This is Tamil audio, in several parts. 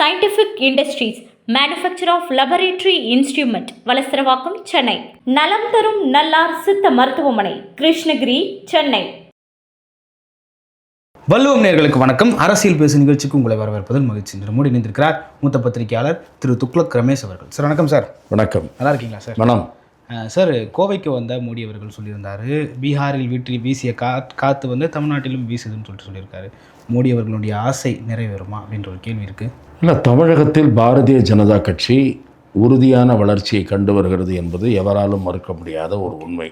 Scientific industries manufacture of laboratory instrument Valasaravakkam Chennai. நலம் தரும் நல்லார் சித்த மருத்துவமனை கிருஷ்ணகிரி சென்னை. வள்ளுவம் நேர்களுக்கு வணக்கம். அரசியல் பேசு நிகழ்ச்சிக்கு உங்களை வரவேற்பதில் மகிழ்ச்சி. இன்று மூடி இணைந்திருக்கிறார் மூத்த பத்திரிகையாளர் திரு துக்ளக் ரமேஷ் அவர்கள். சார் வணக்கம் சார். வணக்கம். நல்லா இருக்கீங்களா சார்? அஹ், சார் கோவைக்கு வந்த மோடி அவர்கள் சொல்லியிருந்தார் பீகாரில் வீட்டில் வீசிய கா காற்று வந்து தமிழ்நாட்டிலும் வீசுதுன்னு சொல்லிட்டு சொல்லியிருக்காரு. மோடி அவர்களுடைய ஆசை நிறைவேறுமா அப்படின்ற ஒரு கேள்வி இருக்குது இல்லை தமிழகத்தில் பாரதிய ஜனதா கட்சி உறுதியான வளர்ச்சியை கண்டு வருகிறது என்பது எவராலும் மறுக்க முடியாத ஒரு உண்மை.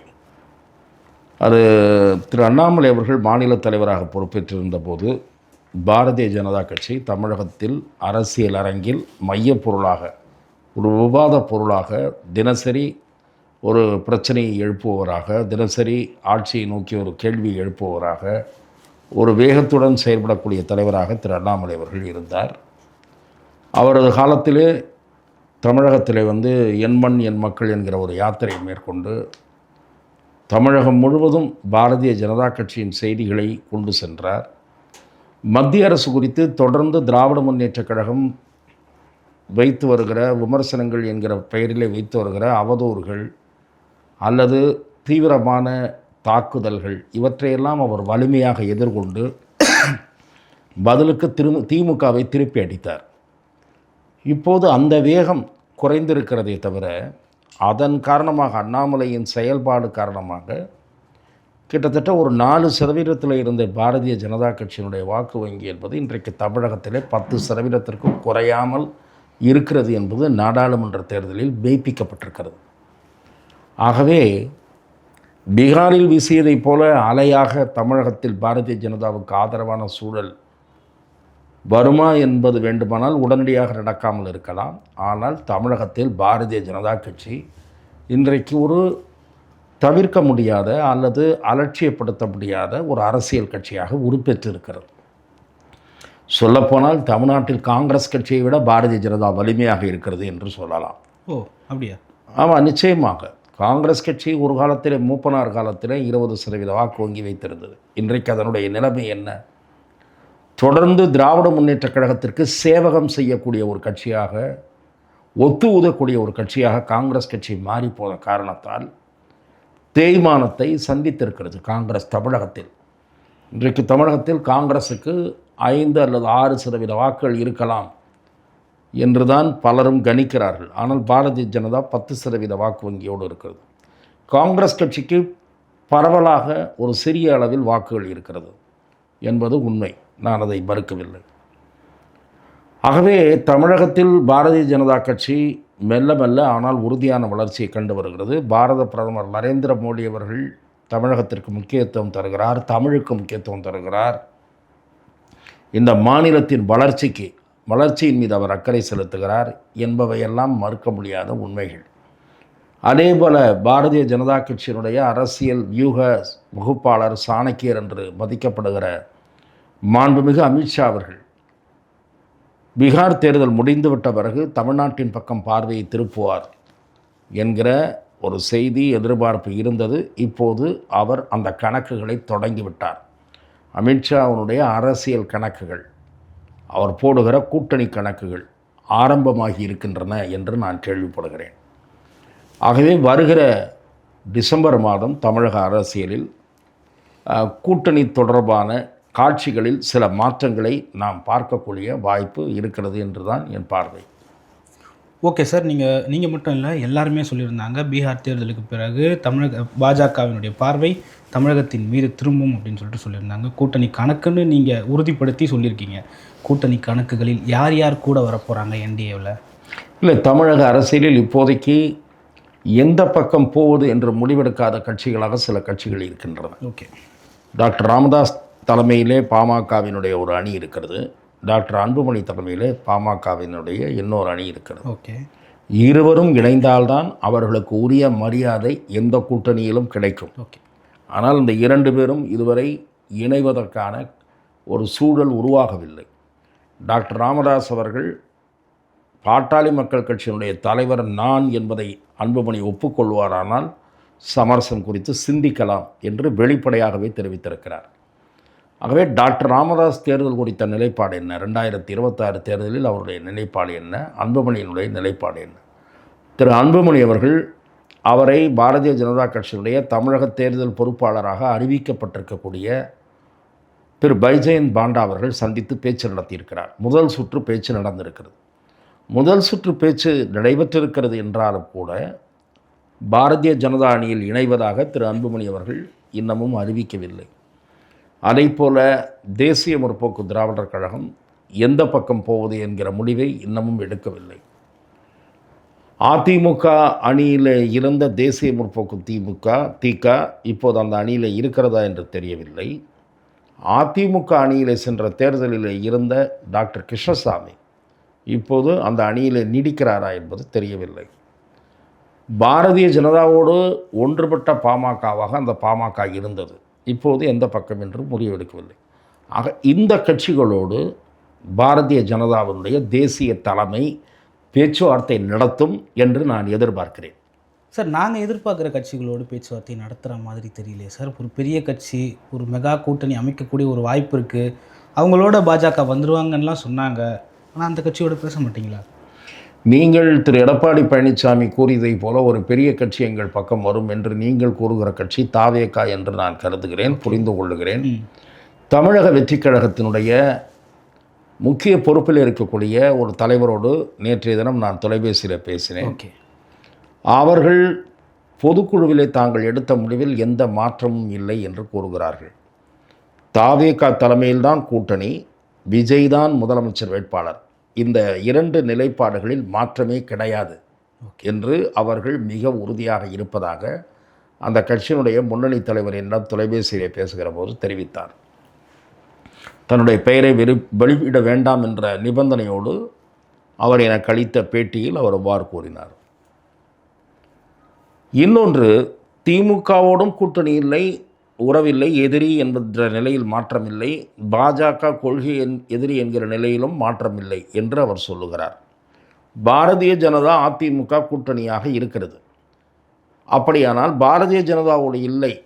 அது திரு அண்ணாமலை அவர்கள் மாநில தலைவராக பொறுப்பேற்றிருந்த போது பாரதிய ஜனதா கட்சி தமிழகத்தில் அரசியல் அரங்கில் மைய பொருளாக ஒரு விவாத பொருளாக தினசரி ஒரு பிரச்சனையை எழுப்புவராக தினசரி ஆட்சியை நோக்கி ஒரு கேள்வி எழுப்புவராக ஒரு வேகத்துடன் செயல்படக்கூடிய தலைவராக திரு அண்ணாமலை அவர்கள் இருந்தார். அவரது காலத்திலே தமிழகத்திலே வந்து என் மண் என் மக்கள் என்கிற ஒரு யாத்திரையை மேற்கொண்டு தமிழகம் முழுவதும் பாரதிய ஜனதா கட்சியின் செய்திகளை கொண்டு சென்றார். மத்திய அரசு குறித்து தொடர்ந்து திராவிட முன்னேற்றக் கழகம் வைத்து வருகிற விமர்சனங்கள் என்கிற பெயரிலே வைத்து வருகிற அவதூறுகள் அல்லது தீவிரமான தாக்குதல்கள் இவற்றையெல்லாம் அவர் வலிமையாக எதிர்கொண்டு பதிலுக்கு திரு திமுகவை திருப்பி அடித்தார். இப்போது அந்த வேகம் குறைந்திருக்கிறதே தவிர அதன் காரணமாக அண்ணாமலையின் செயல்பாடு காரணமாக கிட்டத்தட்ட ஒரு நாலு சதவீதத்தில் இருந்த பாரதிய ஜனதா கட்சியினுடைய வாக்கு வங்கி என்பது இன்றைக்கு தமிழகத்திலே பத்து சதவீதத்திற்கும் குறையாமல் இருக்கிறது என்பது நாடாளுமன்ற தேர்தலில் மெய்ப்பிக்கப்பட்டிருக்கிறது ஆகவே பீகாரில் வீசியதைப் போல அலையாக தமிழகத்தில் பாரதிய ஜனதாவுக்கு ஆதரவான சூழல் வருமா என்பது வேண்டுமானால் உடனடியாக நடக்காமல் இருக்கலாம். ஆனால் தமிழகத்தில் பாரதிய ஜனதா கட்சி இன்றைக்கு ஒரு தவிர்க்க முடியாத அல்லது அலட்சியப்படுத்த முடியாத ஒரு அரசியல் கட்சியாக உருப்பெற்றிருக்கிறது. சொல்லப்போனால் தமிழ்நாட்டில் காங்கிரஸ் கட்சியை விட பாரதிய ஜனதா வலிமையாக இருக்கிறது என்று சொல்லலாம். ஓ அப்படியா? ஆமாம் நிச்சயமாக. காங்கிரஸ் கட்சி ஒரு காலத்தில் மூப்பனார் காலத்தில் இருபது சதவீத வாக்கு வங்கி வைத்திருந்தது. இன்றைக்கு அதனுடைய நிலைமை என்ன? தொடர்ந்து திராவிட முன்னேற்றக் கழகத்திற்கு சேவகம் செய்யக்கூடிய ஒரு கட்சியாக ஒத்து ஊதக்கூடிய ஒரு கட்சியாக காங்கிரஸ் கட்சி மாறிப்போன காரணத்தால் தேய்மானத்தை சந்தித்திருக்கிறது காங்கிரஸ் தமிழகத்தில். இன்றைக்கு தமிழகத்தில் காங்கிரஸுக்கு ஐந்து அல்லது ஆறு சதவீத வாக்குகள் இருக்கலாம் என்றுதான் பலரும் கணிக்கிறார்கள். ஆனால் பாரதிய ஜனதா பத்து சதவீத வாக்கு வங்கியோடு இருக்கிறது. காங்கிரஸ் கட்சிக்கு பரவலாக ஒரு சிறிய அளவில் வாக்குகள் இருக்கிறது என்பது உண்மை. நான் அதை மறுக்கவில்லை. ஆகவே தமிழகத்தில் பாரதிய ஜனதா கட்சி மெல்ல மெல்ல ஆனால் உறுதியான வளர்ச்சியை கண்டு வருகிறது. பாரத பிரதமர் நரேந்திர மோடி அவர்கள் தமிழகத்திற்கு முக்கியத்துவம் தருகிறார் தமிழுக்கு முக்கியத்துவம் தருகிறார். இந்த மாநிலத்தின் வளர்ச்சிக்கு வளர்ச்சியின் மீது அவர் அக்கறை செலுத்துகிறார் என்பவையெல்லாம் மறுக்க முடியாத உண்மைகள். அதேபோல பாரதிய ஜனதா கட்சியினுடைய அரசியல் வியூக வகுப்பாளர் சாணக்கியர் என்று மதிக்கப்படுகிற மாண்புமிகு அமித்ஷா அவர்கள். பீகார் தேர்தல் முடிந்துவிட்ட பிறகு தமிழ்நாட்டின் பக்கம் பார்வையை திருப்புவார் என்கிற ஒரு செய்தி எதிர்பார்ப்பு இருந்தது. இப்போது அவர் அந்த கணக்குகளை தொடங்கிவிட்டார். அமித்ஷாவினுடைய அரசியல் கணக்குகள் அவர் போடுகிற கூட்டணி கணக்குகள் ஆரம்பமாகி இருக்கின்றன என்று நான் கேள்விப்படுகிறேன். ஆகவே வருகிற டிசம்பர் மாதம் தமிழக அரசியலில் கூட்டணி தொடர்பான காட்சிகளில் சில மாற்றங்களை நாம் பார்க்கக்கூடிய வாய்ப்பு இருக்கிறது என்று தான் என் பார்வை. ஓகே சார் நீங்கள் நீங்கள் மட்டும் இல்லை எல்லாருமே சொல்லியிருந்தாங்க பீகார் தேர்தலுக்கு பிறகு தமிழக பாஜகவினுடைய பார்வை தமிழகத்தின் மீது திரும்பும் அப்படின்னு சொல்லிட்டு சொல்லியிருந்தாங்க. கூட்டணி கணக்குன்னு நீங்கள் உறுதிப்படுத்தி சொல்லியிருக்கீங்க. கூட்டணி கணக்குகளில் யார் யார் கூட வரப்போகிறாங்க என்டிஏவில்? இல்லை தமிழக அரசியலில் இப்போதைக்கு எந்த பக்கம் போவது என்று முடிவெடுக்காத கட்சிகளாக சில கட்சிகள் இருக்கின்றன. ஓகே. டாக்டர் ராமதாஸ் தலைமையிலே பாமகவினுடைய ஒரு அணி இருக்கிறது. டாக்டர் அன்புமணி தலைமையிலே பாமகவினுடைய இன்னொரு அணி இருக்கிறது. ஓகே. இருவரும் இணைந்தால்தான் அவர்களுக்கு உரிய மரியாதை எந்த கூட்டணியிலும் கிடைக்கும். ஓகே. ஆனால் இந்த இரண்டு பேரும் இதுவரை இணைவதற்கான ஒரு சூழல் உருவாகவில்லை. டாக்டர் ராமதாஸ் அவர்கள் பாட்டாளி மக்கள் கட்சியினுடைய தலைவர் நான் என்பதை அன்புமணி ஒப்புக்கொள்வாரானால் சமரசம் குறித்து சிந்திக்கலாம் என்று வெளிப்படையாகவே தெரிவித்திருக்கிறார். ஆகவே டாக்டர் ராமதாஸ் தேர்தல் குறித்த நிலைப்பாடு என்ன? ரெண்டாயிரத்தி இருபத்தாறு தேர்தலில் அவருடைய நிலைப்பாடு என்ன? அன்புமணியினுடைய நிலைப்பாடு என்ன? திரு அன்புமணி அவர்கள் அவரை பாரதிய ஜனதா கட்சியினுடைய தமிழக தேர்தல் பொறுப்பாளராக அறிவிக்கப்பட்டிருக்கக்கூடிய திரு பைஜெயந்த் பாண்டா அவர்கள் சந்தித்து பேச்சு நடத்தியிருக்கிறார். முதல் சுற்று பேச்சு நடந்திருக்கிறது. முதல் சுற்று பேச்சு நடைபெற்றிருக்கிறது என்றாலும் கூட பாரதிய ஜனதா அணியில் இணைவதாக திரு அன்புமணி அவர்கள் இன்னமும் அறிவிக்கவில்லை. அதைப்போல தேசிய முற்போக்கு திராவிடர் கழகம் எந்த பக்கம் போவது என்கிற முடிவை இன்னமும் எடுக்கவில்லை. அதிமுக அணியில் இருந்த தேசிய முற்போக்கு திமுக திக இப்போது அந்த அணியில் இருக்கிறதா என்று தெரியவில்லை. அதிமுக அணியில் சென்ற தேர்தலில் இருந்த டாக்டர் கிருஷ்ணசாமி இப்போது அந்த அணியில் நீடிக்கிறாரா என்பது தெரியவில்லை. பாரதிய ஜனதாவோடு ஒன்றுபட்ட பாமகவாக அந்த பாமக இருந்தது. இப்போது எந்த பக்கம் என்று முடிவெடுக்கவில்லை. ஆக இந்த கட்சிகளோடு பாரதிய ஜனதாவினுடைய தேசிய தலைமை பேச்சுவார்த்தை நடத்தும் என்று நான் எதிர்பார்க்கிறேன். சார் நாங்கள் எதிர்பார்க்குற கட்சிகளோடு பேச்சுவார்த்தை நடத்துகிற மாதிரி தெரியலையே சார். ஒரு பெரிய கட்சி ஒரு மெகா கூட்டணி அமைக்கக்கூடிய ஒரு வாய்ப்பு இருக்குது அவங்களோட பாஜக வந்துடுவாங்கன்னெலாம் சொன்னாங்க. ஆனால் அந்த கட்சியோட பேச மாட்டீங்களா? நீங்கள் திரு எடப்பாடி பழனிசாமி கூறியதைப் போல ஒரு பெரிய கட்சி எங்கள் பக்கம் வரும் என்று நீங்கள் கூறுகிற கட்சி தாவேகா என்று நான் கருதுகிறேன் புரிந்து கொள்ளுகிறேன். தமிழக வெற்றிக் கழகத்தினுடைய முக்கிய பொறுப்பில் இருக்கக்கூடிய ஒரு தலைவரோடு நேற்றைய தினம் நான் தொலைபேசியில் பேசினேன். அவர்கள் பொதுக்குழுவிலே தாங்கள் எடுத்த முடிவில் எந்த மாற்றமும் இல்லை என்று கூறுகிறார்கள். தாவேகா தலைமையில்தான் கூட்டணி விஜய் தான் முதலமைச்சர் வேட்பாளர். இந்த இரண்டு நிலைப்பாடுகளில் மாற்றமே கிடையாது என்று அவர்கள் மிக உறுதியாக இருப்பதாக அந்த கட்சியினுடைய முன்னணி தலைவர் என்னிடம் தொலைபேசியிலே பேசுகிற போது தெரிவித்தார். தன்னுடைய பெயரை வெறு வெளியிட வேண்டாம் என்ற நிபந்தனையோடு அவர் எனக்கு அளித்த பேட்டியில் அவர் அவ்வாறு கூறினார். இன்னொன்று திமுகவோடும் கூட்டணி இல்லை உறவில்லை எதிரி என்கிற நிலையில் மாற்றமில்லை பாஜக கொள்கை என்- எதிரி என்கிற நிலையிலும் மாற்றமில்லை என்று அவர் சொல்லுகிறார். பாரதிய ஜனதா அதிமுக கூட்டணியாக இருக்கிறது. அப்படியானால் பாரதிய ஜனதாவோடு இல்லை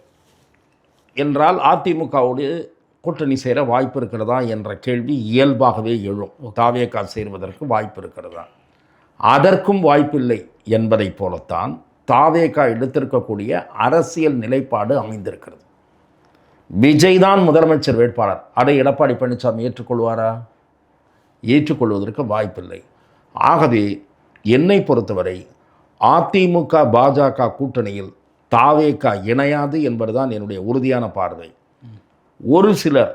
என்றால் அதிமுகவோடு கூட்டணி சேர வாய்ப்பு இருக்கிறதா என்ற கேள்வி இயல்பாகவே எழும். தாவேக்கா சேர்வதற்கு வாய்ப்பு இருக்கிறதா? அதற்கும் வாய்ப்பில்லை என்பதைப் போலத்தான் தாவேக்கா எடுத்திருக்கக்கூடிய அரசியல் நிலைப்பாடு அமைந்திருக்கிறது. விஜய் தான் முதலமைச்சர் வேட்பாளர். அதை எடப்பாடி பழனிசாமி ஏற்றுக்கொள்வாரா? ஏற்றுக்கொள்வதற்கு வாய்ப்பில்லை. ஆகவே என்னை பொறுத்தவரை அதிமுக பாஜக கூட்டணியில் தாவேக்கா இணையாது என்பதுதான் என்னுடைய உறுதியான பார்வை. ஒரு சிலர்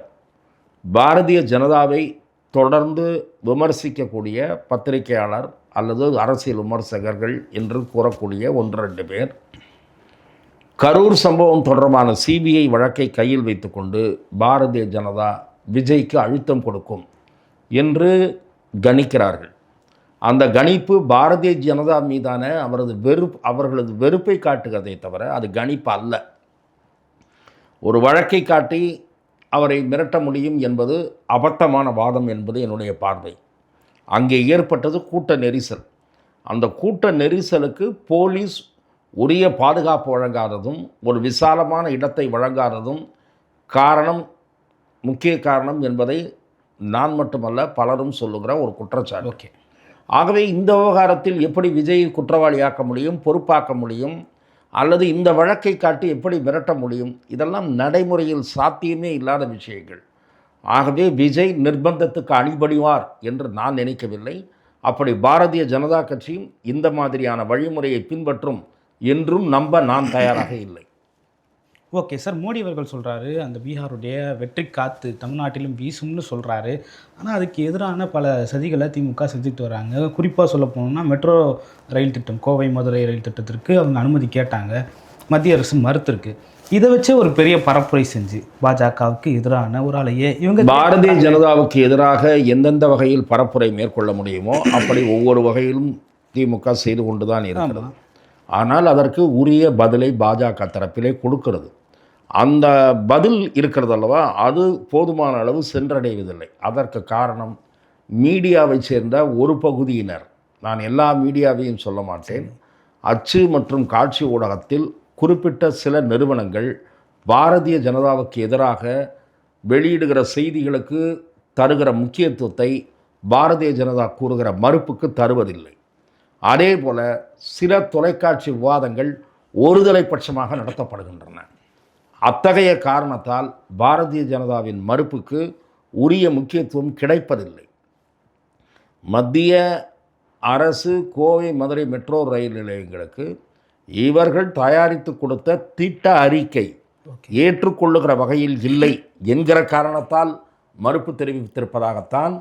பாரதிய ஜனதாவை தொடர்ந்து விமர்சிக்கக்கூடிய பத்திரிகையாளர் அல்லது அரசியல் விமர்சகர்கள் என்று கூறக்கூடிய ஒன்று ரெண்டு பேர். கரூர் சம்பவம் தொடர்பான சிபிஐ வழக்கை கையில் வைத்துக்கொண்டு பாரதிய ஜனதா விஜய்க்கு அழுத்தம் கொடுக்கும் என்று கணிக்கிறார்கள். அந்த கணிப்பு பாரதிய ஜனதா மீதான அவரது வெறுப்பு அவர்களது வெறுப்பை காட்டுகிறதை தவிர அது கணிப்பு அல்ல. ஒரு வழக்கை காட்டி அவரை மிரட்ட முடியும் என்பது அபத்தமான வாதம் என்பது என்னுடைய பார்வை. அங்கே ஏற்பட்டது கூட்ட நெரிசல். அந்த கூட்ட நெரிசலுக்கு போலீஸ் உரிய பாதுகாப்பு வழங்காததும் ஒரு விசாலமான இடத்தை வழங்காததும் காரணம் முக்கிய காரணம் என்பதை நான் மட்டுமல்ல பலரும் சொல்லுகிற ஒரு குற்றச்சாட்டு. ஓகே. ஆகவே இந்த விவகாரத்தில் எப்படி விஜய் குற்றவாளியாக்க முடியும் பொறுப்பாக்க முடியும் அல்லது இந்த வழக்கை காட்டி எப்படி மிரட்ட முடியும் இதெல்லாம் நடைமுறையில் சாத்தியமே இல்லாத விஷயங்கள். ஆகவே விஜய் நிர்பந்தத்துக்கு அணிபடிவார் என்று நான் நினைக்கவில்லை. அப்படி பாரதிய ஜனதா கட்சியும் இந்த மாதிரியான வழிமுறையை பின்பற்றும் என்றும் நம்ப நான் தயாராக இல்லை. Okay sir. மோடி அவர்கள் சொல்கிறாரு அந்த பீகாருடைய வெற்றி காத்து தமிழ்நாட்டிலும் வீசும்னு சொல்கிறாரு ஆனால் அதுக்கு எதிரான பல சதிகளை திமுக செஞ்சுட்டு வராங்க. குறிப்பாக சொல்ல போனோம்னா மெட்ரோ ரயில் திட்டம் கோவை மதுரை ரயில் திட்டத்திற்கு அவங்க அனுமதி கேட்டாங்க. மத்திய அரசு மறுத்திருக்கு. இதை வச்சு ஒரு பெரிய பரப்புரை செஞ்சு பாஜகவுக்கு எதிரான ஒரு ஆளையே இவங்க பாரதிய ஜனதாவுக்கு எதிராக எந்தெந்த வகையில் பரப்புரை மேற்கொள்ள முடியுமோ அப்படி ஒவ்வொரு வகையிலும் திமுக செய்து கொண்டுதான் இருக்கிறது. ஆனால் அதற்கு உரிய பதிலை பாஜக தரப்பிலே கொடுக்கிறது. அந்த பதில் இருக்கிறது அல்லவா? அது போதுமான அளவு சென்றடைவதில்லை. அதற்கு காரணம் மீடியாவை சேர்ந்த ஒரு பகுதியினர். நான் எல்லா மீடியாவையும் சொல்ல மாட்டேன். அச்சு மற்றும் காட்சி ஊடகத்தில் குறிப்பிட்ட சில நிறுவனங்கள் பாரதிய ஜனதாவுக்கு எதிராக வெளியிடுகிற செய்திகளுக்கு தருகிற முக்கியத்துவத்தை பாரதிய ஜனதா கூறுகிற மறுப்புக்கு தருவதில்லை. அதே போல சில தொலைக்காட்சி விவாதங்கள் ஒருதலை பட்சமாக நடத்தப்படுகின்றன. அத்தகைய காரணத்தால் பாரதிய ஜனதாவின் மறுப்புக்கு உரிய முக்கியத்துவம் கிடைப்பதில்லை. மத்திய அரசு கோவை மதுரை மெட்ரோ ரயில் நிலையங்களுக்கு இவர்கள் தயாரித்து கொடுத்த திட்ட அறிக்கை ஏற்றுக்கொள்ளுகிற வகையில் இல்லை என்கிற காரணத்தால் மறுப்பு தெரிவித்திருப்பதாகத்தான்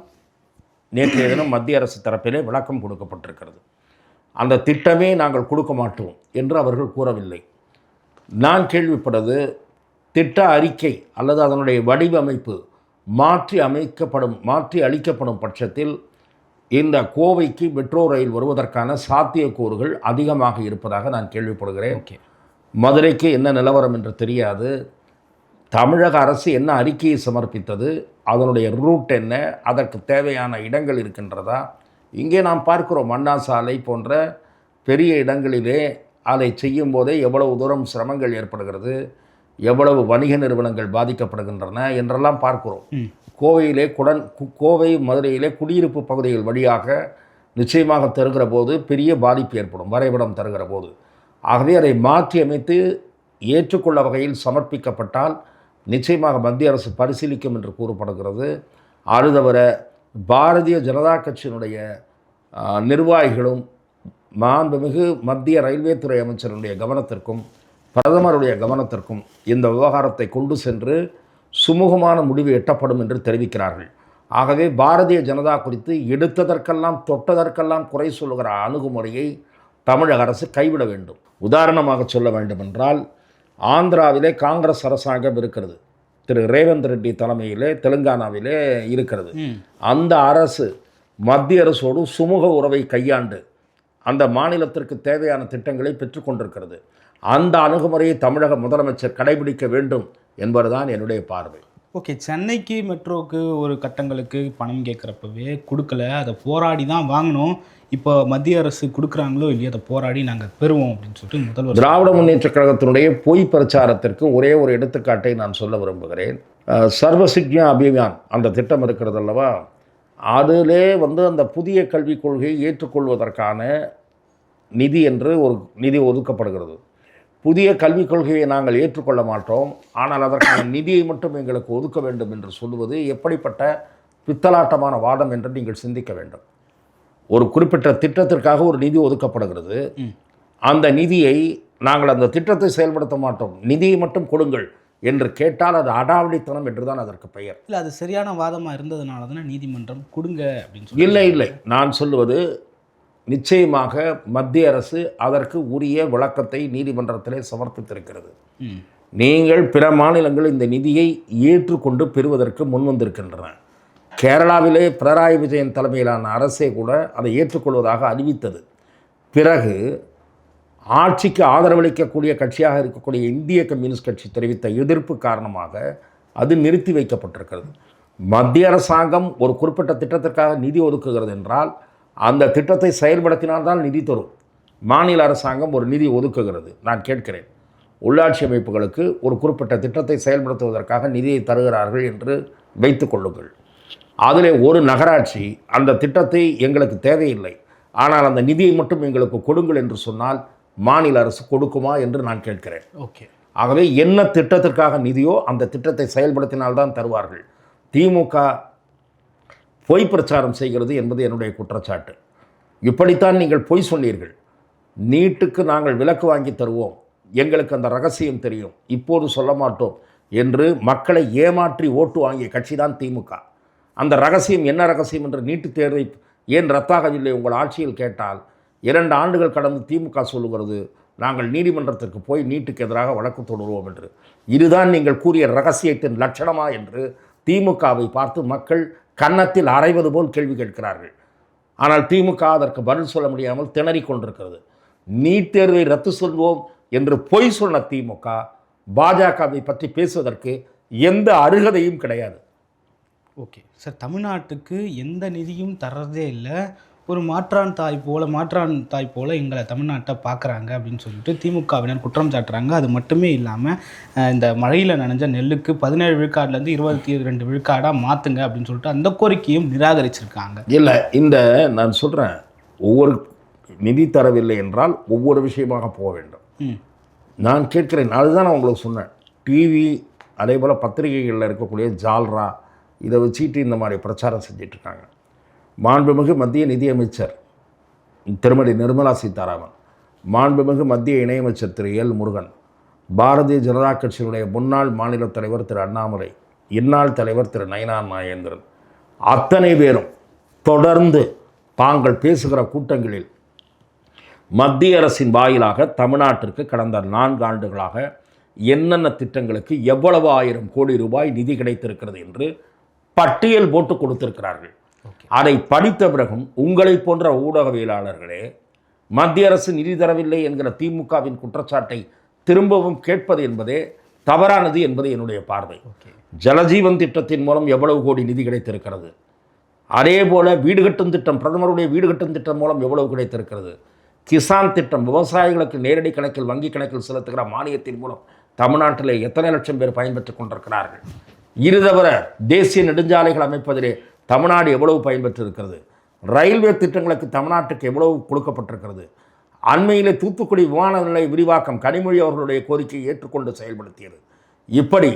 நேற்றைய தினம் மத்திய அரசு தரப்பிலே விளக்கம் கொடுக்கப்பட்டிருக்கிறது. அந்த திட்டமே நாங்கள் கொடுக்க மாட்டோம் என்று அவர்கள் கூறவில்லை. நான் கேள்விப்பட்டது திட்ட அறிக்கை அல்லது அதனுடைய வடிவமைப்பு மாற்றி அமைக்கப்படும் மாற்றி அளிக்கப்படும் பட்சத்தில் இந்த கோவைக்கு மெட்ரோ ரயில் வருவதற்கான சாத்தியக்கூறுகள் அதிகமாக இருப்பதாக நான் கேள்விப்படுகிறேன். ஓகே. மதுரைக்கு என்ன நிலவரம் என்று தெரியாது. தமிழக அரசு என்ன அறிக்கையை சமர்ப்பித்தது அதனுடைய ரூட் என்ன அதற்கு தேவையான இடங்கள் இருக்கின்றதா இங்கே நாம் பார்க்கிறோம் அண்ணா சாலை போன்ற பெரிய இடங்களிலே அதை செய்யும் போதே எவ்வளவு தூரம் சிரமங்கள் ஏற்படுகிறது எவ்வளவு வணிக நிறுவனங்கள் பாதிக்கப்படுகின்றன என்றெல்லாம் பார்க்கிறோம். கோவையிலே குடன் கு- கோவை மதுரையிலே குடியிருப்பு பகுதிகள் வழியாக நிச்சயமாக தருகிற போது பெரிய பாதிப்பு ஏற்படும் வரைபடம் தருகிற போது. ஆகவே அதை மாற்றி அமைத்து ஏற்றுக்கொள்ள வகையில் சமர்ப்பிக்கப்பட்டால் நிச்சயமாக மத்திய அரசு பரிசீலிக்கும் என்று கூறப்படுகிறது. அது தவிர பாரதிய ஜனதா கட்சியினுடைய நிர்வாகிகளும் மாண்புமிகு மத்திய ரயில்வே துறை அமைச்சருடைய கவனத்திற்கும் பிரதமருடைய கவனத்திற்கும் இந்த விவகாரத்தை கொண்டு சென்று சுமூகமான முடிவு எட்டப்படும் என்று தெரிவிக்கிறார்கள். ஆகவே பாரதிய ஜனதா குறித்து எடுத்ததற்கெல்லாம் தொட்டதற்கெல்லாம் குறை சொல்லுகிற அணுகுமுறையை தமிழக அரசு கைவிட வேண்டும். உதாரணமாக சொல்ல வேண்டுமென்றால் ஆந்திராவிலே காங்கிரஸ் அரசாங்கம் இருக்கிறது. திரு ரேவந்த் ரெட்டி தலைமையிலே தெலுங்கானாவிலே இருக்கிறது. அந்த அரசு மத்திய அரசோடு சுமூக உறவை கையாண்டு அந்த மாநிலத்திற்கு தேவையான திட்டங்களை பெற்றுக்கொண்டிருக்கிறது அந்த அணுகுமுறையை தமிழக முதலமைச்சர் கடைபிடிக்க வேண்டும் என்பதுதான் என்னுடைய பார்வை. ஓகே சென்னைக்கு மெட்ரோவுக்கு ஒரு கட்டங்களுக்கு பணம் கேட்குறப்பவே கொடுக்கல. அதை போராடி தான் வாங்கினோம் இப்போ மத்திய அரசு கொடுக்குறாங்களோ இல்லையோ அதை போராடி நாங்கள் பெறுவோம் அப்படின்னு சொல்லிட்டு முதல்வர் திராவிட முன்னேற்றக் கழகத்தினுடைய பொய் பிரச்சாரத்திற்கு ஒரே ஒரு எடுத்துக்காட்டை நான் சொல்ல விரும்புகிறேன். சர்வசிக்ஞா அபியான் அந்த திட்டம் இருக்கிறது அல்லவா? அதிலே வந்து அந்த புதிய கல்விக் கொள்கையை ஏற்றுக்கொள்வதற்கான நிதி என்று ஒரு நிதி ஒதுக்கப்படுகிறது. புதிய கல்விக் கொள்கையை நாங்கள் ஏற்றுக்கொள்ள மாட்டோம். ஆனால் அதற்கான நிதியை மட்டும் எங்களுக்கு ஒதுக்க வேண்டும் என்று சொல்லுவது எப்படிப்பட்ட பித்தலாட்டமான வாதம் என்று நீங்கள் சிந்திக்க வேண்டும். ஒரு குறிப்பிட்ட திட்டத்திற்காக ஒரு நிதி ஒதுக்கப்படுகிறது. அந்த நிதியை நாங்கள் அந்த திட்டத்தை செயல்படுத்த மாட்டோம். நிதியை மட்டும் கொடுங்கள். என்று கேட்டால் அது அடாவடித்தனம் என்று தான் அதற்கு பெயர். இல்லை அது சரியான வாதமாக இருந்ததுனால தானே நீதிமன்றம் கொடுங்க அப்படின்னு சொல்லி இல்லை இல்லை. நான் சொல்லுவது நிச்சயமாக மத்திய அரசு அதற்கு உரிய விளக்கத்தை நீதிமன்றத்திலே சமர்ப்பித்திருக்கிறது. நீங்கள் பிற மாநிலங்கள் இந்த நிதியை ஏற்றுக்கொண்டு பெறுவதற்கு முன்வந்திருக்கின்றன கேரளாவிலே பினராயி விஜயன் தலைமையிலான அரசே கூட அதை ஏற்றுக்கொள்வதாக அறிவித்தது. பிறகு ஆட்சிக்கு ஆதரவளிக்கக்கூடிய கட்சியாக இருக்கக்கூடிய இந்திய கம்யூனிஸ்ட் கட்சி தெரிவித்த எதிர்ப்பு காரணமாக அது நிறுத்தி வைக்கப்பட்டிருக்கிறது. மத்திய அரசாங்கம் ஒரு குறிப்பிட்ட திட்டத்திற்காக நிதி ஒதுக்குகிறது என்றால் அந்த திட்டத்தை செயல்படுத்தினால்தான் நிதி தரும். மாநில அரசாங்கம் ஒரு நிதி ஒதுக்குகிறது நான் கேட்கிறேன். உள்ளாட்சி அமைப்புகளுக்கு ஒரு குறிப்பிட்ட திட்டத்தை செயல்படுத்துவதற்காக நிதியை தருகிறார்கள் என்று வைத்து கொள்ளுங்கள். அதிலே ஒரு நகராட்சி அந்த திட்டத்தை எங்களுக்கு தேவையில்லை. ஆனால் அந்த நிதியை மட்டும் எங்களுக்கு கொடுங்கள் என்று சொன்னால் மாநில அரசு கொடுக்குமா என்று நான் கேட்கிறேன். ஓகே. ஆகவே என்ன திட்டத்திற்காக நிதியோ அந்த திட்டத்தை செயல்படுத்தினால்தான் தருவார்கள். திமுக பொய் பிரச்சாரம் செய்கிறது என்பது என்னுடைய குற்றச்சாட்டு. இப்படித்தான் நீங்கள் பொய் சொன்னீர்கள். நீட்டுக்கு நாங்கள் விலக்கு வாங்கி தருவோம். எங்களுக்கு அந்த ரகசியம் தெரியும். இப்போது சொல்ல மாட்டோம் என்று மக்களை ஏமாற்றி ஓட்டு வாங்கிய கட்சி தான் திமுக. அந்த ரகசியம் என்ன ரகசியம் என்று நீட்டுத் தேர்வை ஏன் ரத்தாகவில்லை உங்கள் ஆட்சியில் கேட்டால் இரண்டு ஆண்டுகள் கடந்து திமுக சொல்லுகிறது நாங்கள் நீதிமன்றத்திற்கு போய் நீட்டுக்கு எதிராக வழக்கு தொடருவோம் என்று. இதுதான் நீங்கள் கூறிய ரகசியத்தின் லட்சணமா என்று திமுகவை பார்த்து மக்கள் கன்னத்தில் அரைவது போல் கேள்வி கேட்கிறார்கள். ஆனால் திமுக அதற்கு பதில் சொல்ல முடியாமல் திணறிக் கொண்டிருக்கிறது. நீட் தேர்வை ரத்து சொல்வோம் என்று பொய் சொன்ன திமுக பாஜகவை பற்றி பேசுவதற்கு எந்த அருகதையும் கிடையாது. ஓகே. சார் தமிழ்நாட்டுக்கு எந்த நிதியும் தர்றதே இல்லை. ஒரு மாற்றான் தாய் போல மாற்றான் தாய் போல எங்களை தமிழ்நாட்டை பார்க்குறாங்க அப்படின்னு சொல்லிட்டு திமுகவினர் குற்றம் சாட்டுறாங்க. அது மட்டுமே இல்லாமல் இந்த மழையில் நனைஞ்ச நெல்லுக்கு பதினேழு விழுக்காடுலேருந்து இருபத்தி ரெண்டு விழுக்காடாக மாற்றுங்க அப்படின்னு சொல்லிட்டு அந்த கோரிக்கையும் நிராகரிச்சிருக்காங்க. இல்லை இந்த நான் சொல்கிறேன் ஒவ்வொரு நிதி தரவில்லை என்றால் ஒவ்வொரு விஷயமாக போக வேண்டும். நான் கேட்கிறேன் அதுதான் நான் உங்களுக்கு சொன்னேன். டிவி அதே போல் பத்திரிகைகளில் இருக்கக்கூடிய ஜால்ரா இதை வச்சுக்கிட்டு இந்த மாதிரி பிரச்சாரம் செஞ்சுட்டு இருக்காங்க. மாண்புமிகு மத்திய நிதியமைச்சர் திருமதி நிர்மலா சீதாராமன் மாண்புமிகு மத்திய இணையமைச்சர் திரு எல் முருகன் பாரதிய ஜனதா கட்சியினுடைய முன்னாள் மாநில தலைவர் திரு அண்ணாமலை இந்நாள் தலைவர் திரு நயனார் நாயேந்திரன் அத்தனை பேரும் தொடர்ந்து தாங்கள் பேசுகிற கூட்டங்களில் மத்திய அரசின் வாயிலாக தமிழ்நாட்டிற்கு கடந்த நான்கு ஆண்டுகளாக என்னென்ன திட்டங்களுக்கு எவ்வளவு ஆயிரம் கோடி ரூபாய் நிதி கிடைத்திருக்கிறது என்று பட்டியல் போட்டு கொடுத்திருக்கிறார்கள். அதை படித்த பிறகும் உங்களைப் போன்ற ஊடகவியலாளர்களே மத்திய அரசு நிதி தரவில்லை என்கிற திமுகவின் குற்றச்சாட்டை திரும்பவும் கேட்பது என்பதே தவறானது என்பது என்னுடைய பார்வை. ஜலஜீவன் திட்டத்தின் மூலம் எவ்வளவு கோடி நிதி கிடைத்திருக்கிறது? அதே போல வீடு கட்டும் திட்டம் பிரதமருடைய வீடு கட்டும் திட்டம் மூலம் எவ்வளவு கிடைத்திருக்கிறது? கிசான் திட்டம் விவசாயிகளுக்கு நேரடி கணக்கில் வங்கி கணக்கில் செலுத்துகிற மானியத்தின் மூலம் தமிழ்நாட்டிலே எத்தனை லட்சம் பேர் பயன்பெற்றுக் கொண்டிருக்கிறார்கள்? இருதவர தேசிய நெடுஞ்சாலைகள் அமைப்பதிலே தமிழ்நாடு எவ்வளவு பயன்பெற்றிருக்கிறது? ரயில்வே திட்டங்களுக்கு தமிழ்நாட்டுக்கு எவ்வளவு கொடுக்கப்பட்டிருக்கிறது? அண்மையில் தூத்துக்குடி விமான நிலைய விரிவாக்கம் கனிமொழி அவர்களுடைய கோரிக்கையை ஏற்றுக்கொண்டு செயல்படுத்தியது. இப்படி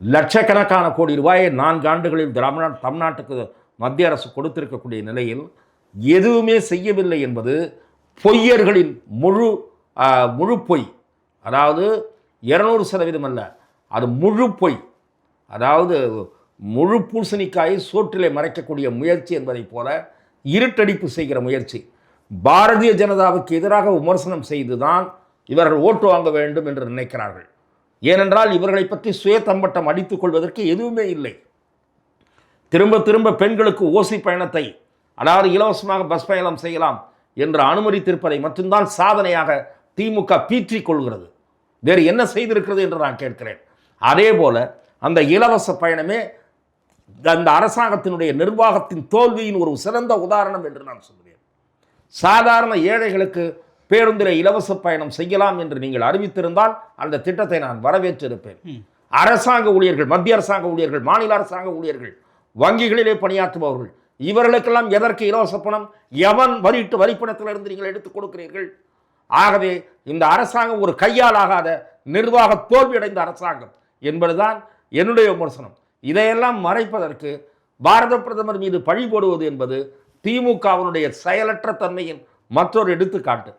லட்சக்கணக்கான கோடி ரூபாயை நான்கு ஆண்டுகளில் தமிழ்நாடு தமிழ்நாட்டுக்கு மத்திய அரசு கொடுத்திருக்கக்கூடிய நிலையில் எதுவுமே செய்யவில்லை என்பது பொய்யர்களின் முழு முழு பொய். அதாவது இருநூறு சதவீதம் அல்ல அது முழு பொய். அதாவது முழு பூசணிக்காயை சோற்றிலே மறைக்கக்கூடிய முயற்சி என்பதைப் போல இருட்டடிப்பு செய்கிற முயற்சி. பாரதிய ஜனதாவுக்கு எதிராக விமர்சனம் செய்துதான் இவர்கள் ஓட்டு வாங்க வேண்டும் என்று நினைக்கிறார்கள். ஏனென்றால் இவர்களை பற்றி சுயத்தம்பட்டம் அடித்துக் கொள்வதற்கு எதுவுமே இல்லை. திரும்ப திரும்ப பெண்களுக்கு ஓசி பயணத்தை அதாவது இலவசமாக பஸ் பயணம் செய்யலாம் என்று அனுமதித்திருப்பதை மட்டும்தான் சாதனையாக திமுக பீற்றிக் கொள்கிறது. வேறு என்ன செய்திருக்கிறது என்று நான் கேட்கிறேன். அதே போல அந்த இலவச பயணமே அந்த அரசாங்கத்தினுடைய நிர்வாகத்தின் தோல்வியின் ஒரு சிறந்த உதாரணம் என்று நான் சொல்கிறேன் சாதாரண ஏழைகளுக்கு பேருந்தில் இலவச பயணம் செய்யலாம் என்று நீங்கள் அறிவித்திருந்தால் அந்த திட்டத்தை நான் வரவேற்றிருப்பேன். அரசாங்க ஊழியர்கள் மத்திய அரசாங்க ஊழியர்கள் மாநில அரசாங்க ஊழியர்கள் வங்கிகளிலே பணியாற்றுபவர்கள் இவர்களுக்கெல்லாம் எதற்கு இலவச பணம்? எவன் வரிட்டு வரிப்பணத்திலிருந்து நீங்கள் எடுத்துக் கொடுக்கிறீர்கள்? ஆகவே இந்த அரசாங்கம் ஒரு கையால் ஆகாத நிர்வாக தோல்வியடைந்த அரசாங்கம் என்பதுதான் என்னுடைய விமர்சனம். இதையெல்லாம் மறைப்பதற்கு பாரத பிரதமர் மீது பழி போடுவது என்பது திமுகவினுடைய செயலற்ற தன்மையின் மற்றொரு எடுத்துக்காட்டு.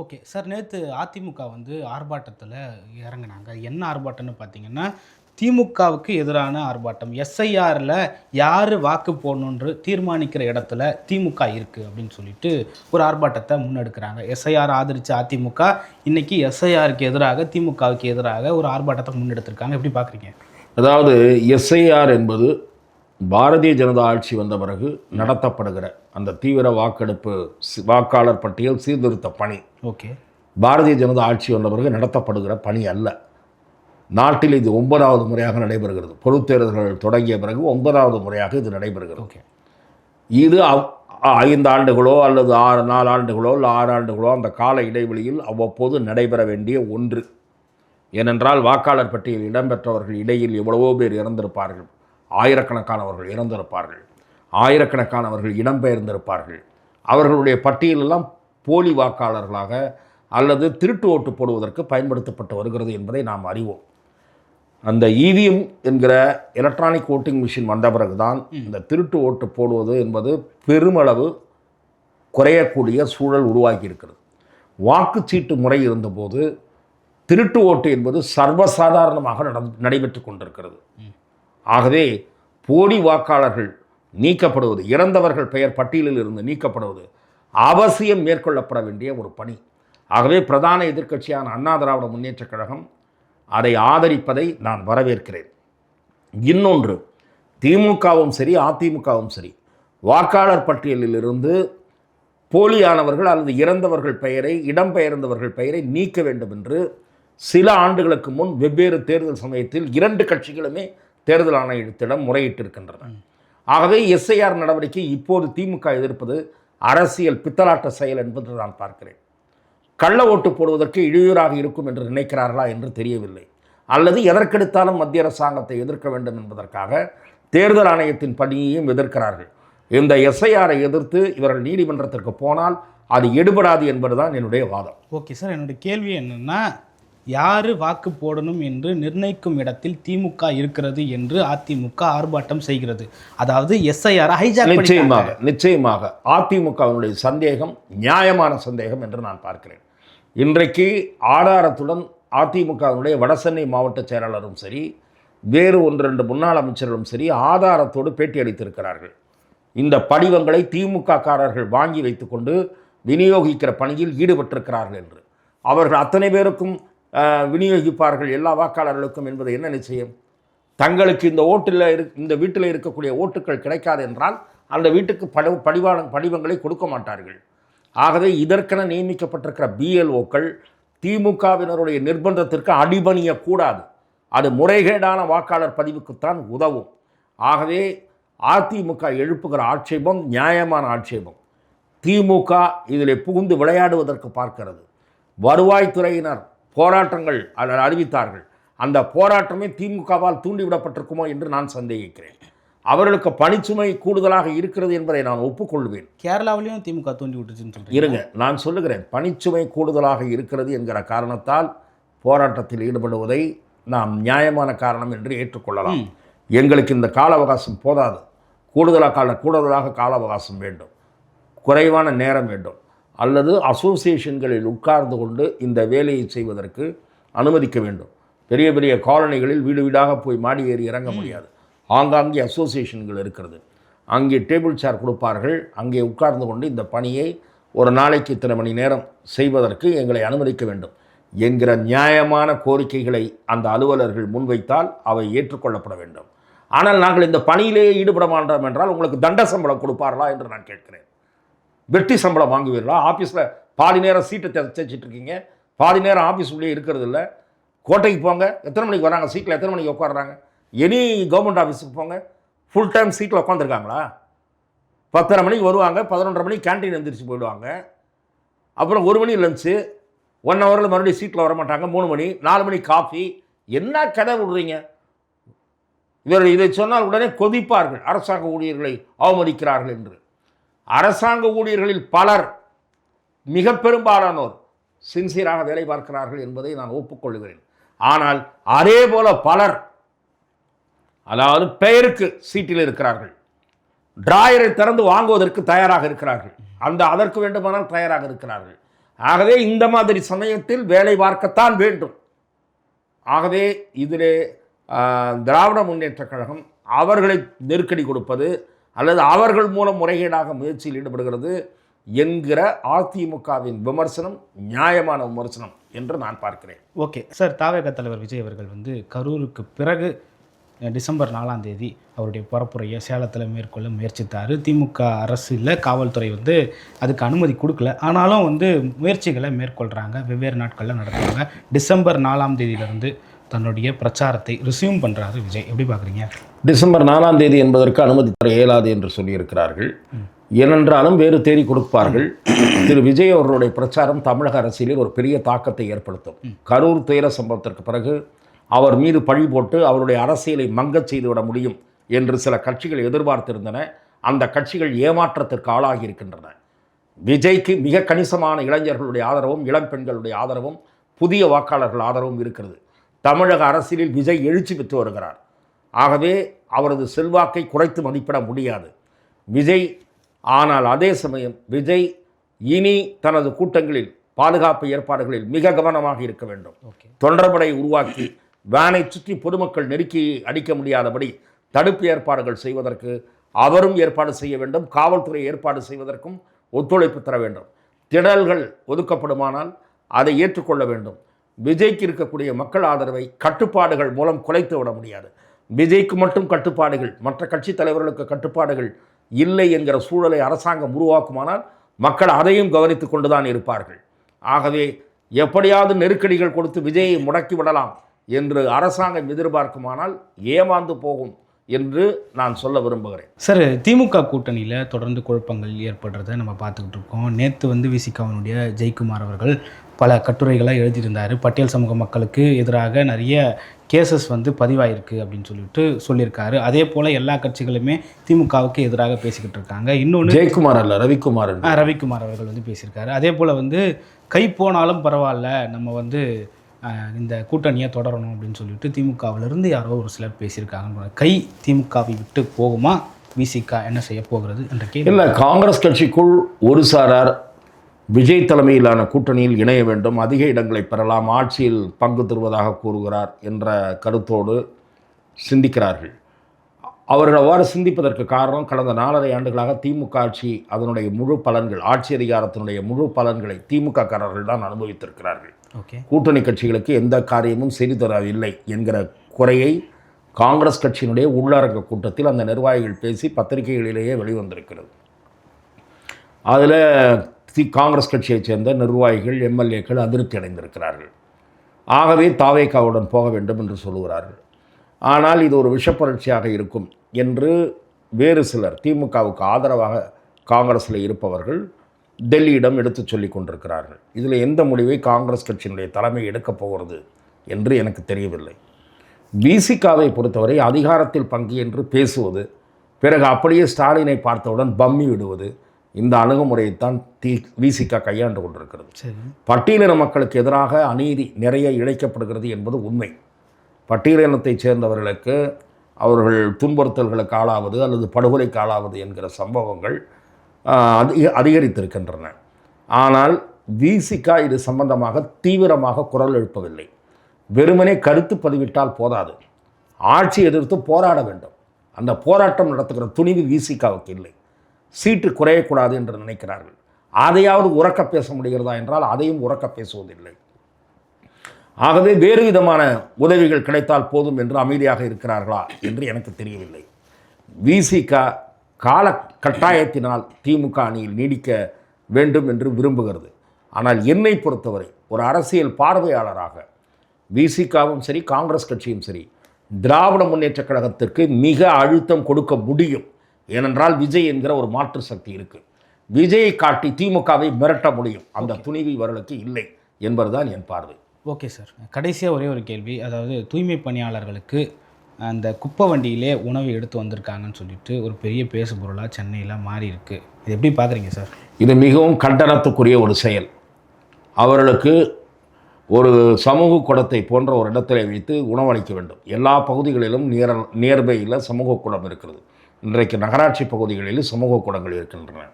ஓகே சார் நேற்று அதிமுக வந்து ஆர்ப்பாட்டத்தில் இறங்குனாங்க. என்ன ஆர்ப்பாட்டம்னு பார்த்தீங்கன்னா திமுகவுக்கு எதிரான ஆர்ப்பாட்டம். எஸ்ஐஆரில் யார் வாக்கு போடணுன்று தீர்மானிக்கிற இடத்துல திமுக இருக்குது அப்படின்னு சொல்லிட்டு ஒரு ஆர்ப்பாட்டத்தை முன்னெடுக்கிறாங்க. எஸ்ஐஆர் ஆதரித்த அதிமுக இன்றைக்கி எஸ்ஐஆருக்கு எதிராக திமுகவுக்கு எதிராக ஒரு ஆர்ப்பாட்டத்தை முன்னெடுத்திருக்காங்க. எப்படி பார்க்குறீங்க அதாவது எஸ்ஐஆர் என்பது பாரதிய ஜனதா ஆட்சி வந்த பிறகு நடத்தப்படுகிற அந்த தீவிர வாக்கெடுப்பு வாக்காளர் பட்டியல் சீர்திருத்த பணி. ஓகே. பாரதிய ஜனதா ஆட்சி வந்த பிறகு நடத்தப்படுகிற பணி அல்ல. நாட்டில் இது ஒன்பதாவது முறையாக நடைபெறுகிறது. பொதுத் தேர்தல்கள் தொடங்கிய பிறகு ஒன்பதாவது முறையாக இது நடைபெறுகிறது. ஓகே. இது ஐந்து ஆண்டுகளோ அல்லது ஆறு நாலு ஆண்டுகளோ இல்லை ஆறு ஆண்டுகளோ அந்த கால இடைவெளியில் அவ்வப்போது நடைபெற வேண்டிய ஒன்று. ஏனென்றால் வாக்காளர் பட்டியலில் இடம்பெற்றவர்கள் இடையில் எவ்வளவோ பேர் இறந்திருப்பார்கள். ஆயிரக்கணக்கானவர்கள் இறந்திருப்பார்கள். ஆயிரக்கணக்கானவர்கள் இடம்பெயர்ந்திருப்பார்கள். அவர்களுடைய பட்டியலெல்லாம் போலி வாக்காளர்களாக அல்லது திருட்டு ஓட்டு போடுவதற்கு பயன்படுத்தப்பட்டு வருகிறது என்பதை நாம் அறிவோம். அந்த இவிஎம் என்கிற எலக்ட்ரானிக் ஓட்டிங் மிஷின் வந்த பிறகுதான் இந்த திருட்டு ஓட்டு போடுவது என்பது பெருமளவு குறையக்கூடிய சூழல் உருவாகி இருக்கிறது. வாக்குச்சீட்டு முறை இருந்தபோது திருட்டு ஓட்டு என்பது சர்வசாதாரணமாக நட- நடைபெற்று கொண்டிருக்கிறது. ஆகவே போலி வாக்காளர்கள் நீக்கப்படுவது இறந்தவர்கள் பெயர் பட்டியலில் இருந்து நீக்கப்படுவது அவசியம் மேற்கொள்ளப்பட வேண்டிய ஒரு பணி. ஆகவே பிரதான எதிர்க்கட்சியான அண்ணா திராவிட முன்னேற்றக் கழகம் அதை ஆதரிப்பதை நான் வரவேற்கிறேன். இன்னொன்று திமுகவும் சரி அதிமுகவும் சரி வாக்காளர் பட்டியலில் இருந்து போலியானவர்கள் அல்லது இறந்தவர்கள் பெயரை இடம்பெயர்ந்தவர்கள் பெயரை நீக்க வேண்டும் என்று சில ஆண்டுகளுக்கு முன் வெவ்வேறு தேர்தல் சமயத்தில் இரண்டு கட்சிகளுமே தேர்தல் ஆணையத்திடம் முறையிட்டிருக்கின்றன. ஆகவே எஸ்ஐஆர் நடவடிக்கை இப்போது திமுக எதிர்ப்பது அரசியல் பித்தலாட்ட செயல் என்பது நான் பார்க்கிறேன். கள்ள ஓட்டு போடுவதற்கு இழியூறாக இருக்கும் என்று நினைக்கிறார்களா என்று தெரியவில்லை. அல்லது எதற்கெடுத்தாலும் மத்திய அரசாங்கத்தை எதிர்க்க வேண்டும் என்பதற்காக தேர்தல் ஆணையத்தின் பணியையும் எதிர்க்கிறார்கள். இந்த எஸ்ஐஆரை எதிர்த்து இவர்கள் நீதிமன்றத்திற்கு போனால் அது எடுபடாது என்பதுதான் என்னுடைய வாதம். ஓகே சார் என்னுடைய கேள்வி என்னன்னா யார் வாக்கு போடணும் என்று நிர்ணயிக்கும் இடத்தில் திமுக இருக்கிறது என்று அதிமுக ஆர்ப்பாட்டம் செய்கிறது. அதாவது எஸ்ஐஆர் ஹைஜாக் நிச்சயமாக நிச்சயமாக அதிமுகவினுடைய சந்தேகம் நியாயமான சந்தேகம் என்று நான் பார்க்கிறேன். இன்றைக்கு ஆதாரத்துடன் அதிமுகவினுடைய வடசென்னை மாவட்ட செயலாளரும் சரி வேறு ஒன்று ரெண்டு முன்னாள் அமைச்சர்களும் சரி ஆதாரத்தோடு பேட்டி அளித்திருக்கிறார்கள். இந்த படிவங்களை திமுக காரர்கள் வாங்கி வைத்துக்கொண்டு விநியோகிக்கிற பணியில் ஈடுபட்டிருக்கிறார்கள் என்று. அவர்கள் அத்தனை பேருக்கும் விநியோகிப்பார்கள் எல்லா வாக்காளர்களுக்கும் என்பது என்ன நிச்சயம்? தங்களுக்கு இந்த ஓட்டில் இரு இந்த வீட்டில் இருக்கக்கூடிய ஓட்டுக்கள் கிடைக்காது என்றால் அந்த வீட்டுக்கு பட படிவான படிவங்களை கொடுக்க மாட்டார்கள். ஆகவே இதற்கென நியமிக்கப்பட்டிருக்கிற பிஎல்ஓக்கள் திமுகவினருடைய நிர்பந்தத்திற்கு அடிபணியக்கூடாது. அது முறைகேடான வாக்காளர் பதிவுக்குத்தான் உதவும். ஆகவே அதிமுக எழுப்புகிற ஆட்சேபம் நியாயமான ஆட்சேபம். திமுக இதில் புகுந்து விளையாடுவதற்கு பார்க்கிறது. வருவாய்த்துறையினர் போராட்டங்கள் அறிவித்தார்கள். அந்த போராட்டமே திமுகவால் தூண்டிவிடப்பட்டிருக்குமோ என்று நான் சந்தேகிக்கிறேன். அவர்களுக்கு பணிச்சுமை கூடுதலாக இருக்கிறது என்பதை நான் ஒப்புக்கொள்வேன். கேரளாவிலையும் திமுக தூண்டி விட்டுச்சுன்னு இருங்க நான் சொல்லுகிறேன். பணிச்சுமை கூடுதலாக இருக்கிறது என்கிற காரணத்தால் போராட்டத்தில் ஈடுபடுவதை நாம் நியாயமான காரணம் என்று ஏற்றுக்கொள்ளலாம். எங்களுக்கு இந்த கால அவகாசம் போதாது. கூடுதலாக கால கூடுதலாக கால அவகாசம் வேண்டும். குறைவான நேரம் வேண்டும். அல்லது அசோசியேஷன்களில் உட்கார்ந்து கொண்டு இந்த வேலையை செய்வதற்கு அனுமதிக்க வேண்டும். பெரிய பெரிய காலனிகளில் வீடு வீடாக போய் மாடி ஏறி இறங்க முடியாது. ஆங்காங்கே அசோசியேஷன்கள் இருக்கிறது அங்கே டேபிள் சேர் கொடுப்பார்கள். அங்கே உட்கார்ந்து கொண்டு இந்த பணியை ஒரு நாளைக்கு இத்தனை மணி நேரம் செய்வதற்கு எங்களை அனுமதிக்க வேண்டும் என்கிற நியாயமான கோரிக்கைகளை அந்த அலுவலர்கள் முன்வைத்தால் அவை ஏற்றுக்கொள்ளப்பட வேண்டும். ஆனால் நாங்கள் இந்த பணியிலேயே ஈடுபட மாட்டோம் என்றால் உங்களுக்கு தண்ட சம்பளம் கொடுப்பார்களா என்று நான் கேட்கிறேன். வெட்டி சம்பளம் வாங்குவீர்களா? ஆஃபீஸில் பாதி நேரம் சீட்டை தே- தேய்ச்சிட்டு இருக்கீங்க பாதி நேரம் ஆஃபீஸ் உள்ளே இருக்கிறது இல்லை கோட்டைக்கு போங்க. எத்தனை மணிக்கு வராங்க? சீட்டில் எத்தனை மணிக்கு உட்காடுறாங்க எனி கவர்மெண்ட் ஆஃபீஸுக்கு போங்க. ஃபுல் டைம் சீட்டில் உட்காந்துருக்காங்களா பத்தரை மணிக்கு வருவாங்க. பதினொன்றரை மணிக்கு கேண்டீன் எந்திரிச்சு போயிடுவாங்க. அப்புறம் ஒரு மணி லஞ்சு ஒன் ஹவரில் மறுபடியும் சீட்டில் வர மாட்டாங்க மூணு மணி நாலு மணி காஃபி என்ன கதை விடுறீங்க? இவர்கள் இதை சொன்னால் உடனே கொதிப்பார்கள். அரசாங்க ஊழியர்களை அவமதிக்கிறார்கள் என்று. அரசாங்க ஊழியர்களில் பலர் மிக பெரும்பாலானோர் சின்சியராக வேலை பார்க்கிறார்கள் என்பதை நான் ஒப்புக்கொள்கிறேன். ஆனால் அதே போல பலர் அதாவது பெயருக்கு சீட்டில் இருக்கிறார்கள். டிராயரை திறந்து வாங்குவதற்கு தயாராக இருக்கிறார்கள். அந்த அதற்கு வேண்டுமானால் தயாராக இருக்கிறார்கள். ஆகவே இந்த மாதிரி சமயத்தில் வேலை பார்க்கத்தான் வேண்டும். ஆகவே இதிலே திராவிட முன்னேற்றக் கழகம் அவர்களை நெருக்கடி கொடுப்பது அல்லது அவர்கள் மூலம் முறைகேடாக முயற்சியில் ஈடுபடுகிறது என்கிற அதிமுகவின் விமர்சனம் நியாயமான விமர்சனம் என்று நான் பார்க்கிறேன். ஓகே. சார் தாவேக தலைவர் விஜய் அவர்கள் வந்து கரூருக்கு பிறகு டிசம்பர் நாலாம் தேதி அவருடைய பரப்புரையை சேலத்தில் மேற்கொள்ள முயற்சித்தார். திமுக அரசில் காவல்துறை வந்து அதுக்கு அனுமதி கொடுக்கல. ஆனாலும் வந்து முயற்சிகளை மேற்கொள்கிறாங்க வெவ்வேறு நாட்களில் நடத்துகிறாங்க டிசம்பர் நாலாம் தேதியிலிருந்து தன்னுடைய பிரச்சாரத்தை ரிசியூம் பண்ணுறாரு விஜய். எப்படி பார்க்குறீங்க? டிசம்பர் நாலாம் தேதி என்பதற்கு அனுமதி தர இயலாது என்று சொல்லியிருக்கிறார்கள். ஏனென்றாலும் வேறு தேதி கொடுப்பார்கள். திரு விஜய் அவர்களுடைய பிரச்சாரம் தமிழக அரசியலில் ஒரு பெரிய தாக்கத்தை ஏற்படுத்தும். கரூர் துயர சம்பவத்திற்கு பிறகு அவர் மீது பழி போட்டு அவருடைய அரசியலை மங்கச் செய்துவிட முடியும் என்று சில கட்சிகள் எதிர்பார்த்திருந்தன. அந்த கட்சிகள் ஏமாற்றத்திற்கு ஆளாகி இருக்கின்றன விஜய்க்கு மிக கணிசமான இளைஞர்களுடைய ஆதரவும் இளம் பெண்களுடைய ஆதரவும் புதிய வாக்காளர்கள் ஆதரவும் இருக்கிறது. தமிழக அரசியலில் விஜய் எழுச்சி பெற்று வருகிறார். ஆகவே அவரது செல்வாக்கை குறைத்து மதிப்பிட முடியாது. விஜய் ஆனால் அதே சமயம் விஜய் இனி தனது கூட்டங்களில் பாதுகாப்பு ஏற்பாடுகளில் மிக கவனமாக இருக்க வேண்டும். ஓகே. தொண்டர்படை உருவாக்கி வேனை சுற்றி பொதுமக்கள் நெருக்கி அடிக்க முடியாதபடி தடுப்பு ஏற்பாடுகள் செய்வதற்கு அவரும் ஏற்பாடு செய்ய வேண்டும் காவல்துறை ஏற்பாடு செய்வதற்கும் ஒத்துழைப்பு தர வேண்டும். திடல்கள் ஒதுக்கப்படுமானால் அதை ஏற்றுக்கொள்ள வேண்டும். விஜய்க்கு இருக்கக்கூடிய மக்கள் ஆதரவை கட்டுப்பாடுகள் மூலம் குலைத்து விட முடியாது. விஜய்க்கு மட்டும் கட்டுப்பாடுகள் மற்ற கட்சி தலைவர்களுக்கு கட்டுப்பாடுகள் இல்லை என்கிற சூழலை அரசாங்கம் உருவாக்குமானால் மக்கள் அதையும் கவனித்து கொண்டு தான் இருப்பார்கள். ஆகவே எப்படியாவது நெருக்கடிகள் கொடுத்து விஜயை முடக்கி விடலாம் என்று அரசாங்கம் எதிர்பார்க்குமானால் ஏமாந்து போகும் என்று நான் சொல்ல விரும்புகிறேன். சார் திமுக கூட்டணியில் தொடர்ந்து குழப்பங்கள் ஏற்படுறத நம்ம பார்த்துக்கிட்டு இருக்கோம். நேற்று வந்து விசிகாவனுடைய ஜெய்குமார் அவர்கள் பல கட்டுரைகளை எழுதியிருந்தார். பட்டியல் சமூக மக்களுக்கு எதிராக நிறைய கேசஸ் வந்து பதிவாயிருக்கு அப்படின்னு சொல்லிட்டு சொல்லியிருக்காரு. அதே போல் எல்லா கட்சிகளுமே திமுகவுக்கு எதிராக பேசிக்கிட்டு இருக்காங்க. இன்னொன்று ஜெயக்குமார் அல்ல ரவிக்குமார் ரவிக்குமார் அவர்கள் வந்து பேசியிருக்காரு. அதே போல் வந்து கை போனாலும் பரவாயில்ல நம்ம வந்து இந்த கூட்டணியை தொடரணும் அப்படின்னு சொல்லிட்டு திமுகவிலிருந்து யாரோ ஒரு சிலர் பேசியிருக்காங்க கை திமுகவை விட்டு போகுமா? விசிக என்ன செய்ய போகிறது என்ற கேள்வி. இல்லை காங்கிரஸ் கட்சிக்குள் ஒரு சாரார் விஜய் தலைமையிலான கூட்டணியில் இணைய வேண்டும் அதிக இடங்களை பெறலாம் ஆட்சியில் பங்கு தருவதாக கூறுகிறார் என்ற கருத்தோடு சிந்திக்கிறார்கள். அவர்கள் அவ்வாறு சிந்திப்பதற்கு காரணம் கடந்த நாலரை ஆண்டுகளாக திமுக ஆட்சி அதனுடைய முழு பலன்கள் ஆட்சி அதிகாரத்தினுடைய முழு பலன்களை திமுக காரர்கள் தான் அனுபவித்திருக்கிறார்கள். ஓகே. கூட்டணி கட்சிகளுக்கு எந்த காரியமும் செய்து தரவில்லை என்கிற குறையை காங்கிரஸ் கட்சியினுடைய உள்ளரங்க கூட்டத்தில் அந்த நிர்வாகிகள் பேசி பத்திரிகைகளிலேயே வெளிவந்திருக்கிறது. அதில் தி காங்கிரஸ் கட்சியைச் சேர்ந்த நிர்வாகிகள் எம்எல்ஏக்கள் அதிருப்தி அடைந்திருக்கிறார்கள். ஆகவே தாவேக்காவுடன் போக வேண்டும் என்று சொல்லுகிறார்கள். ஆனால் இது ஒரு விஷப்பரட்சியாக இருக்கும் என்று வேறு சிலர் திமுகவுக்கு ஆதரவாக காங்கிரஸில் இருப்பவர்கள் டெல்லியிடம் எடுத்துச் சொல்லிக் கொண்டிருக்கிறார்கள். இதில் எந்த முடிவை காங்கிரஸ் கட்சியினுடைய தலைமை எடுக்கப் போகிறது என்று எனக்கு தெரியவில்லை. விசிகாவை பொறுத்தவரை அதிகாரத்தில் பங்கு என்று பேசுவது பிறகு அப்படியே ஸ்டாலினை பார்த்தவுடன் பம்மி விடுவது இந்த அணுகுமுறையைத்தான் தி விசிகா கையாண்டு கொண்டிருக்கிறது. சரி. பட்டியலின மக்களுக்கு எதிராக அநீதி நிறைய இழைக்கப்படுகிறது என்பது உண்மை. பட்டியலினத்தைச் சேர்ந்தவர்களுக்கு அவர்கள் துன்புறுத்தல்களுக்கு ஆளாவது அல்லது படுகொலைக்கு ஆளாவது என்கிற சம்பவங்கள் அதிக அதிகரித்திருக்கின்றன. ஆனால் விசிகா இது சம்பந்தமாக தீவிரமாக குரல் எழுப்பவில்லை. வெறுமனே கருத்து பதிவிட்டால் போதாது. ஆட்சி எதிர்த்து போராட வேண்டும். அந்த போராட்டம் நடத்துகிற துணிவு விசிகாவுக்கு இல்லை. சீட்டு குறையக்கூடாது என்று நினைக்கிறார்கள். அதையாவது உறக்க பேச முடிகிறதா என்றால் அதையும் உறக்க பேசுவதில்லை. ஆகவே வேறு விதமான உதவிகள் கிடைத்தால் போதும் என்று அமைதியாக இருக்கிறார்களா என்று எனக்கு தெரியவில்லை. விசிக கால கட்டாயத்தினால் திமுக அணியில் நீடிக்க வேண்டும் என்று விரும்புகிறது. ஆனால் என்னை பொறுத்தவரை ஒரு அரசியல் பார்வையாளராக விசிகாவும் சரி காங்கிரஸ் கட்சியும் சரி திராவிட முன்னேற்றக் கழகத்திற்கு மிக அழுத்தம் கொடுக்க முடியும். ஏனென்றால் விஜய் என்கிற ஒரு மாற்று சக்தி இருக்கு. விஜயை காட்டி திமுகவை மிரட்ட முடியும். அந்த துணிவு இவர்களுக்கு இல்லை என்பதுதான் என் பார்வை. Okay sir. கடைசியாக ஒரே ஒரு கேள்வி. அதாவது தூய்மை பணியாளர்களுக்கு அந்த குப்பை வண்டியிலே உணவு எடுத்து வந்திருக்காங்கன்னு சொல்லிட்டு ஒரு பெரிய பேசு பொருளாக சென்னையில் மாறி இருக்கு. இது எப்படி பார்க்குறீங்க சார்? இது மிகவும் கண்டனத்துக்குரிய ஒரு செயல். அவர்களுக்கு ஒரு சமூக குடத்தை போன்ற ஒரு இடத்திலே வைத்து உணவளிக்க வேண்டும். எல்லா பகுதிகளிலும் நியர் நியர்பையில் சமூக குடம் இருக்கிறது. இன்றைக்கு நகராட்சி பகுதிகளில் சமூக கூடங்கள் இருக்கின்றன.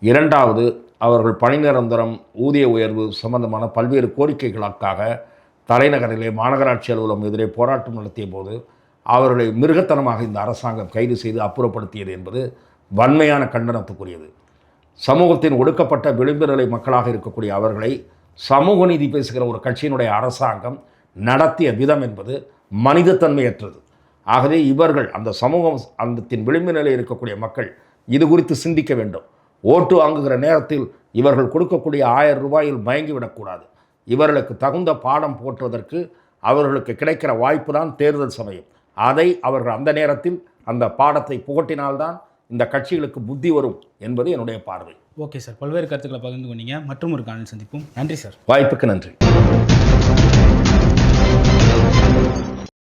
இரண்டாவது அவர்கள் பணி நிரந்தரம் ஊதிய உயர்வு சம்பந்தமான பல்வேறு கோரிக்கைகளுக்காக தலைநகரிலே மாநகராட்சி அலுவலகம் எதிரே போராட்டம் நடத்திய போது அவர்களை மிருகத்தனமாக இந்த அரசாங்கம் கைது செய்து அப்புறப்படுத்தியது என்பது வன்மையான கண்டனத்துக்குரியது. சமூகத்தின் ஒடுக்கப்பட்ட விளிம்பு மக்களாக இருக்கக்கூடிய அவர்களை சமூக நீதி பேசுகிற ஒரு கட்சியினுடைய அரசாங்கம் நடத்திய விதம் என்பது மனிதத்தன்மையற்றது. ஆகவே இவர்கள் அந்த சமூகம் அந்தத்தின் விளிம்பு நிலையில் இருக்கக்கூடிய மக்கள் இது குறித்து சிந்திக்க வேண்டும். ஓட்டு வாங்குகிற நேரத்தில் இவர்கள் கொடுக்கக்கூடிய ஆயிரம் ரூபாயில் மயங்கிவிடக்கூடாது இவர்களுக்கு தகுந்த பாடம் போற்றுவதற்கு அவர்களுக்கு கிடைக்கிற வாய்ப்பு தான் தேர்தல் சமயம். அதை அவர்கள் அந்த நேரத்தில் அந்த பாடத்தை புகட்டினால்தான் இந்த கட்சிகளுக்கு புத்தி வரும் என்பது என்னுடைய பார்வை. Okay sir. பல்வேறு கருத்துக்களை பகிர்ந்து கொண்டீங்க. மற்றும் ஒரு காணொலி சந்திப்போம். நன்றி சார். வாய்ப்புக்கு நன்றி.